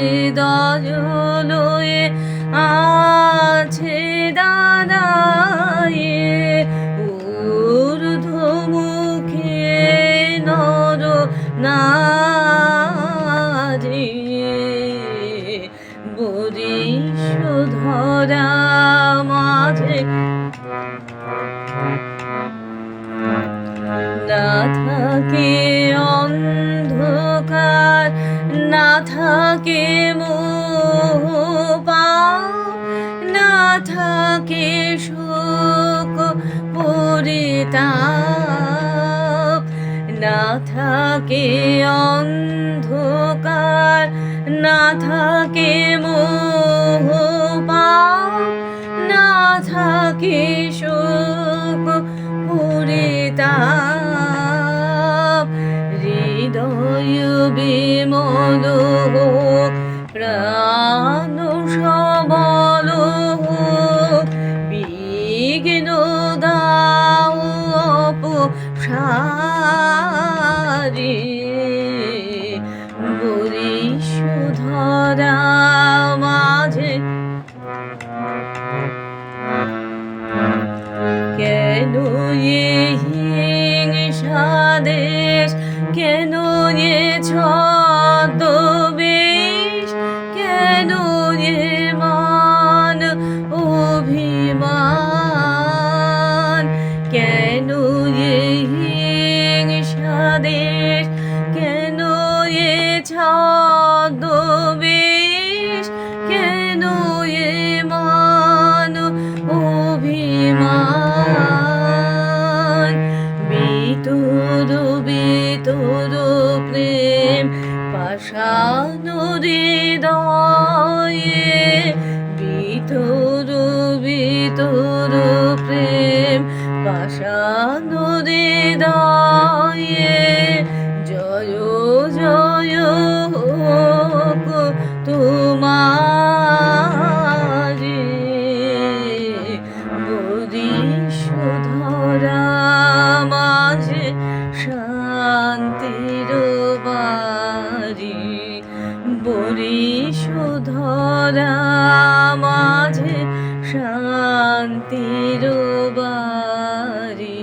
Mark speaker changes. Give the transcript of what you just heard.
Speaker 1: হৃদয়ে আছে দাঁড়াইয়ে ঊর্ধ্বমুখে নর নারী বরিশ ধরা মাঝে থাকে মোহ না থাকে শোক পরিতাপ না থাকে অন্ধকার না থাকে মোহ না থাকে প্রাণ সবল বিঘ্ন দাও সারি বরিশ ধরা মাঝে কেন এ কেন ছদ্মবেশ বিতুর বিতুর প্রেম পাশান হৃদয়ে বিতুর বিতুর প্রেম পাশান হৃদয়ে জয় জয় হোক তোমারি ধরি মাঝে শান্তির বাড়ি।